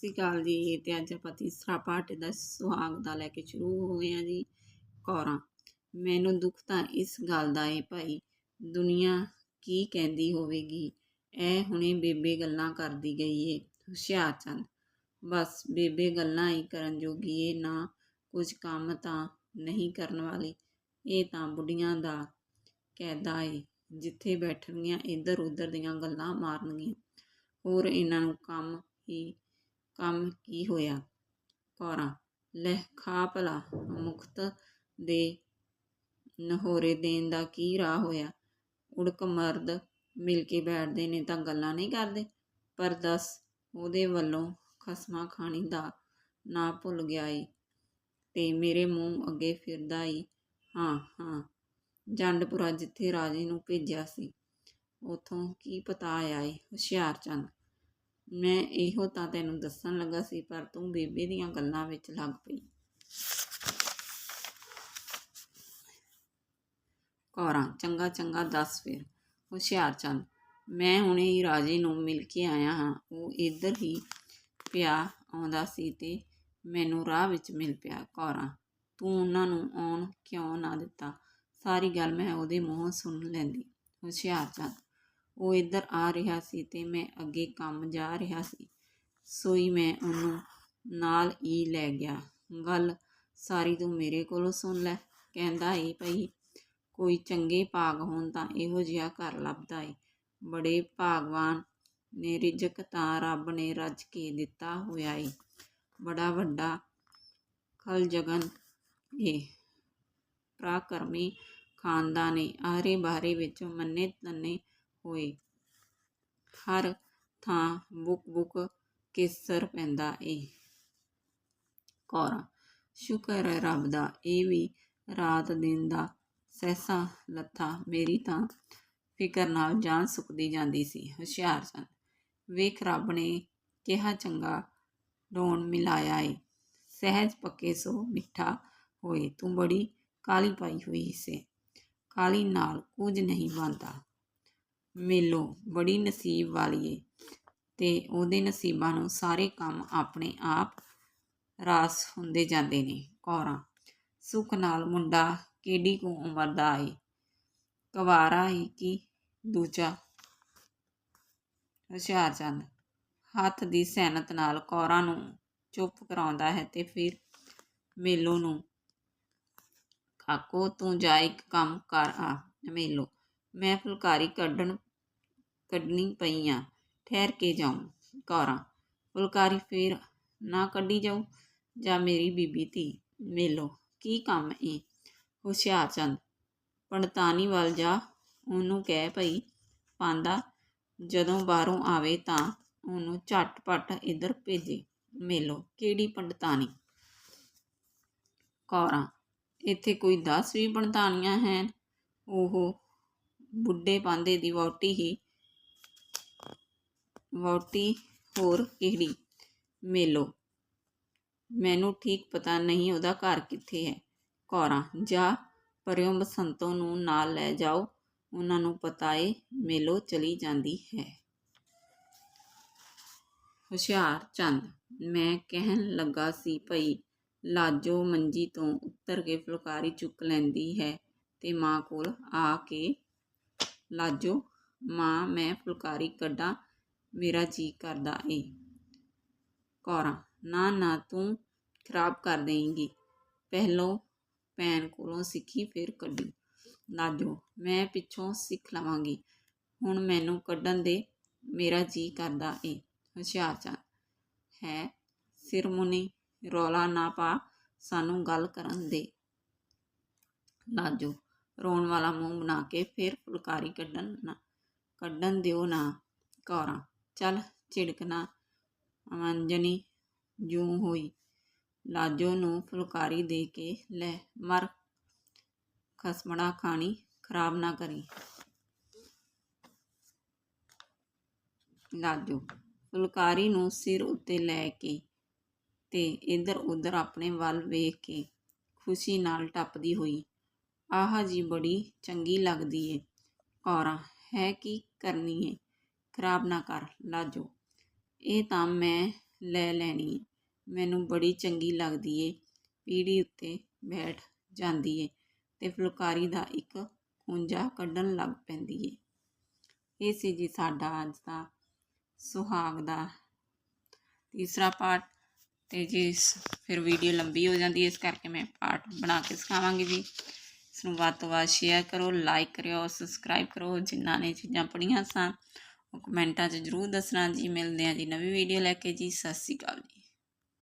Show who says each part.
Speaker 1: ਸਤਿ ਸ਼੍ਰੀ ਅਕਾਲ ਜੀ। ਤੇ ਅੱਜ ਆਪਾਂ ਤੀਸਰਾ ਪਾਰਟ ਦਾ ਸੁਹਾਗ ਦਾ ਲੈ ਕੇ ਸ਼ੁਰੂ ਹੋਏ ਆ ਜੀ ਕੌਰਾਂ। ਮੈਨੂੰ ਦੁੱਖ ਤਾਂ ਇਸ ਗੱਲ ਦਾ ਏ ਭਾਈ, ਦੁਨੀਆ ਕੀ ਕਹਿੰਦੀ ਹੋਵੇਗੀ? ਐ ਹੁਣੇ ਬੇਬੇ ਗੱਲਾਂ ਕਰਦੀ ਗਈ ਏ, ਹੁਸ਼ਿਆਰ ਚੰਦ। ਬਸ ਬੇਬੇ ਗੱਲਾਂ ਹੀ ਕਰਨ ਜੋਗੀ ਏ, ਨਾ ਕੁਝ ਕੰਮ ਤਾਂ ਨਹੀਂ ਕਰਨ ਵਾਲੀ। ਇਹ ਤਾਂ ਬੁੱਢੀਆਂ ਦਾ ਕਹਿਦਾ ਏ, ਜਿੱਥੇ ਬੈਠਣਗੀਆਂ ਇੱਧਰ ਉੱਧਰ ਦੀਆਂ ਗੱਲਾਂ ਮਾਰਨਗੀਆਂ। ਹੋਰ ਇਹਨਾਂ ਨੂੰ ਕੰਮ ਹੀ ਕੰਮ ਕੀ ਹੋਇਆ? ਕੌਰਾਂ ਲੈ ਖਾ ਭਲਾ, ਮੁਕਤ ਦੇ ਨਹੋਰੇ ਦੇਣ ਦਾ ਕੀ ਰਾਹ ਹੋਇਆ? ਉੜਕ ਮਰਦ ਮਿਲ ਕੇ ਬੈਠਦੇ ਨੇ ਤਾਂ ਗੱਲਾਂ ਨਹੀਂ ਕਰਦੇ? ਪਰ ਦੱਸ, ਉਹਦੇ ਵੱਲੋਂ ਖਸਮਾਂ ਖਾਣੀ ਦਾ ਨਾ ਭੁੱਲ ਗਿਆ ਏ। ਤੇ ਮੇਰੇ ਮੂੰਹ ਅੱਗੇ ਫਿਰਦਾ ਈ, ਹਾਂ ਹਾਂ, ਜੰਡਪੁਰਾ ਜਿੱਥੇ ਰਾਜੇ ਨੂੰ ਭੇਜਿਆ ਸੀ, ਉਥੋਂ ਕੀ ਪਤਾ ਆਇਆ ਏ ਹੁਸ਼ਿਆਰ ਚੰਦ ਮੈਂ ਇਹੋ ਤਾਂ ਤੈਨੂੰ ਦੱਸਣ ਲੱਗਾ ਸੀ, ਪਰ ਤੂੰ ਬੇਬੇ ਦੀਆਂ ਗੱਲਾਂ ਵਿੱਚ ਲੱਗ ਪਈ। ਕੌਰਾਂ, ਚੰਗਾ ਚੰਗਾ ਦੱਸ ਫਿਰ। ਹੁਸ਼ਿਆਰ ਚੰਦ, ਮੈਂ ਹੁਣੇ ਹੀ ਰਾਜੇ ਨੂੰ ਮਿਲ ਕੇ ਆਇਆ ਹਾਂ। ਉਹ ਇੱਧਰ ਹੀ ਪਿਆ ਆਉਂਦਾ ਸੀ ਤੇ ਮੈਨੂੰ ਰਾਹ ਵਿੱਚ ਮਿਲ ਪਿਆ। ਕੌਰਾਂ, ਤੂੰ ਉਹਨਾਂ ਨੂੰ ਆਉਣ ਕਿਉਂ ਨਾ ਦਿੱਤਾ? ਸਾਰੀ ਗੱਲ ਮੈਂ ਉਹਦੇ ਮੂੰਹੋਂ ਸੁਣ ਲੈਂਦੀ। ਹੁਸ਼ਿਆਰ ਚੰਦ ਉਹ ਇੱਧਰ ਆ ਰਿਹਾ ਸੀ ਤੇ ਮੈਂ ਅੱਗੇ ਕੰਮ ਜਾ ਰਿਹਾ ਸੀ। ਸੋਈ ਮੈਂ ਉਹਨੂੰ ਨਾਲ ਹੀ ਲੈ ਗਿਆ। ਗੱਲ ਸਾਰੀ ਤੂੰ ਮੇਰੇ ਕੋਲੋਂ ਸੁਣ ਲੈ, ਕਹਿੰਦਾ ਏ ਭਈ। ਕੋਈ ਚੰਗੇ ਭਾਗ ਹੋਣ ਤਾਂ ਇਹੋ ਜਿਹਾ ਘਰ ਲੱਭਦਾ ਏ। ਬੜੇ ਭਾਗਵਾਨ ਨੇ ਰਿਜਕ ਤਾਂ ਰੱਬ ਨੇ ਰੱਜ ਕੇ ਦਿੱਤਾ ਹੋਇਆ ਏ। ਬੜਾ ਵੱਡਾ ਖਲ ਜਗਨ ਏ। ਪ੍ਰਾਕਰਮੀ ਖਾਨਦਾਨ ਏ। ਆਰੇ ਬਾਰੇ ਵਿੱਚ ਮੰਨੇ ਤੰਨੇ ਹੋਏ। ਹਰ ਥਾਂ ਬੁਕ ਬੁਕ ਕੇਸਰ ਪੈਂਦਾ ਏ। ਕੌਰਾਂ, ਸ਼ੁਕਰ ਹੈ ਰੱਬ ਦਾ, ਇਹ ਵੀ ਰਾਤ ਦਿਨ ਦਾ ਸਹਿਸਾ ਲੱਥਾ। ਮੇਰੀ ਤਾਂ ਫਿਕਰ ਨਾਲ ਜਾਨ ਸੁੱਕਦੀ ਜਾਂਦੀ ਸੀ। ਹੁਸ਼ਿਆਰ ਸਨ। ਵੇਖ ਰੱਬ ਨੇ ਕਿਹਾ ਚੰਗਾ ਡੋਣ ਮਿਲਾਇਆ ਏ। ਸਹਿਜ ਪੱਕੇ ਸੋ ਮਿੱਠਾ ਹੋਏ। ਤੂੰ ਬੜੀ ਕਾਲੀ ਪਾਈ ਹੋਈ ਸੇ। ਕਾਲੀ ਨਾਲ ਕੁਝ ਨਹੀਂ ਬਣਦਾ। ਮੇਲੋ ਬੜੀ ਨਸੀਬ ਵਾਲੀ ਏ। ਤੇ ਉਹਦੇ ਨਸੀਬਾਂ ਨੂੰ ਸਾਰੇ ਕੰਮ ਆਪਣੇ ਆਪ ਰਾਸ ਹੁੰਦੇ ਜਾਂਦੇ ਨੇ ਕੌਰਾਂ। ਸੁੱਖ ਨਾਲ ਮੁੰਡਾ ਕਿਹੜੀ ਕੁ ਉਮਰ ਦਾ ਏ? ਕਵਾਰਾ ਏ ਕਿ ਦੂਜਾ? ਹੁਸ਼ਿਆਰ ਚੰਦ, ਹੱਥ ਦੀ ਸੈਨਤ ਨਾਲ ਕੌਰਾਂ ਨੂੰ ਚੁੱਪ ਕਰਾਉਂਦਾ ਹੈ ਤੇ ਫਿਰ ਮੇਲੋ ਨੂੰ ਕਾਕੋ ਤੂੰ ਜਾ ਇੱਕ ਕੰਮ ਕਰ ਆ, ਮੇਲੋ। ਮੈਂ ਫੁਲਕਾਰੀ ਕੱਢਣ ਕੱਢਣੀ ਪਈ ਆ ਠਹਿਰ ਕੇ ਜਾਉਂ ਕੌਰਾਂ। ਫੁਲਕਾਰੀ ਫੇਰ ਨਾ ਕੱਢੀ ਜਾਊ ਜਾਂ ਮੇਰੀ ਬੀਬੀ ਧੀ। ਮੇਲੋ ਕੀ ਕੰਮ ਏ? ਹੁਸ਼ਿਆਰ ਚੰਦ। ਪੰਡਤਾਨੀ ਵੱਲ ਜਾ ਉਹਨੂੰ ਕਹਿ ਭਈ, ਪਾਂਦਾ, ਜਦੋਂ ਬਾਹਰੋਂ ਆਵੇ ਤਾਂ ਉਹਨੂੰ ਝਟਪਟ ਇੱਧਰ ਭੇਜੇ। ਮੇਲੋ ਕਿਹੜੀ ਪੰਡਤਾਨੀ? ਕੌਰਾਂ। ਇੱਥੇ ਕੋਈ 10 ਵੀ ਪੰਡਤਾਨੀਆਂ ਹਨ। ਉਹ ਬੁੱਢੇ ਪਾਂਦੇ ਦੀ ਵਹੁਟੀ ਹੀ ਵਹੁਟੀ ਹੋਰ ਕਿਹੜੀ? ਮੇਲੋ। ਮੈਨੂੰ ਠੀਕ ਪਤਾ ਨਹੀਂ ਉਹਦਾ ਘਰ ਕਿੱਥੇ ਹੈ। ਕੌਰਾਂ, ਜਾ ਪਰਿਓ ਬਸੰਤੋਂ ਨੂੰ ਨਾਲ ਲੈ ਜਾਓ। ਉਹਨਾਂ ਨੂੰ ਪਤਾ ਏ ਮੇਲੋ ਚਲੀ ਜਾਂਦੀ ਹੈ। ਹੁਸ਼ਿਆਰ ਚੰਦ, ਮੈਂ ਕਹਿਣ ਲੱਗਾ ਸੀ ਭਈ ਲਾਜੋ ਮੰਜੀ ਤੋਂ ਉੱਤਰ ਕੇ ਫੁਲਕਾਰੀ ਚੁੱਕ ਲੈਂਦੀ ਹੈ ਤੇ ਮਾਂ ਕੋਲ ਆ ਕੇ, ਲਾਜੋ, ਮਾਂ ਮੈਂ ਫੁਲਕਾਰੀ ਕੱਢਾਂ ਮੇਰਾ ਜੀ ਕਰਦਾ ਏ। ਕੌਰਾਂ, ਨਾ ਨਾ ਤੂੰ ਖਰਾਬ ਕਰ ਦੇਂਗੀ ਪਹਿਲੋਂ ਭੈਣ ਕੋਲੋਂ ਸਿੱਖੀ, ਫਿਰ ਕੱਢੀ। ਲਾਜੋ, ਮੈਂ ਪਿੱਛੋਂ ਸਿੱਖ ਲਵਾਂਗੀ। ਹੁਣ ਮੈਨੂੰ ਕੱਢਣ ਦੇ ਮੇਰਾ ਜੀ ਕਰਦਾ ਏ। ਹੁਸ਼ਿਆਰ ਚੰਦ, ਹੈ ਸਿਰਮੁਨੀ ਰੌਲਾ ਨਾ ਪਾ, ਸਾਨੂੰ ਗੱਲ ਕਰਨ ਦੇ। ਲਾਜੋ, ਰੋਣ ਵਾਲਾ ਮੂੰਹ ਬਣਾ ਕੇ ਫਿਰ ਫੁਲਕਾਰੀ ਕੱਢਣ ਨਾ, ਕੱਢਣ ਦਿਓ ਨਾ। ਕੌਰਾਂ ਚੱਲ ਝਿੜਕਣਾ। ਅਮੰਜਨੀ ਜੂੰ ਹੋਈ। ਲਾਜੋ ਨੂੰ ਫੁਲਕਾਰੀ ਦੇ ਕੇ ਲੈ ਮਰ। ਖਸਮੜਾ ਖਾਣੀ ਖਰਾਬ ਨਾ ਕਰੀ। ਲਾਜੋ, ਫੁਲਕਾਰੀ ਨੂੰ ਸਿਰ ਉੱਤੇ ਲੈ ਕੇ ਤੇ ਇੱਧਰ ਉੱਧਰ ਆਪਣੇ ਵੱਲ ਵੇਖ ਕੇ ਖੁਸ਼ੀ ਨਾਲ ਟੱਪਦੀ ਹੋਈ। ਆਹ ਜੀ ਬੜੀ ਚੰਗੀ ਲੱਗਦੀ ਏ। ਕੌਰਾਂ ਹੈ ਕੀ ਕਰਨੀ ਏ? ਖਰਾਬ ਨਾ ਕਰ, ਲਾਜੋ। ਇਹ ਤਾਂ ਮੈਂ ਲੈ ਲੈਣੀ ਏ। ਮੈਨੂੰ ਬੜੀ ਚੰਗੀ ਲੱਗਦੀ ਏ। ਪੀੜੀ ਉੱਤੇ ਬੈਠ ਜਾਂਦੀ ਏ ਤੇ ਫੁਲਕਾਰੀ ਦਾ ਇੱਕ ਖੂੰਜਾ ਕੱਢਣ ਲੱਗ ਪੈਂਦੀ ਏ। ਇਹ ਸੀ ਜੀ ਸਾਡਾ ਅੱਜ ਦਾ ਸੁਹਾਗ ਦਾ ਤੀਸਰਾ ਪਾਰਟ ਤੇ ਜੀ ਫਿਰ ਵੀਡੀਓ ਲੰਬੀ ਹੋ ਜਾਂਦੀ ਹੈ ਇਸ ਕਰਕੇ ਮੈਂ ਪਾਰਟ ਬਣਾ ਕੇ ਸਿਖਾਵਾਂਗੀ ਜੀ। ਇਸ ਨੂੰ ਵੱਧ ਤੋਂ ਵੱਧ ਸ਼ੇਅਰ ਕਰੋ ਲਾਈਕ ਕਰਿਓ ਸਬਸਕ੍ਰਾਈਬ ਕਰੋ, ਜਿਨ੍ਹਾਂ ਨੇ ਚੀਜ਼ਾਂ ਪੜ੍ਹੀਆਂ ਸਨ। ਕਮੈਂਟਾਂ 'ਚ ਜ਼ਰੂਰ ਦੱਸਣਾ ਜੀ। ਮਿਲਦੇ ਹਾਂ ਜੀ ਨਵੀਂ ਵੀਡੀਓ ਲੈ ਕੇ ਜੀ। ਸਤਿ ਸ਼੍ਰੀ ਅਕਾਲ ਜੀ।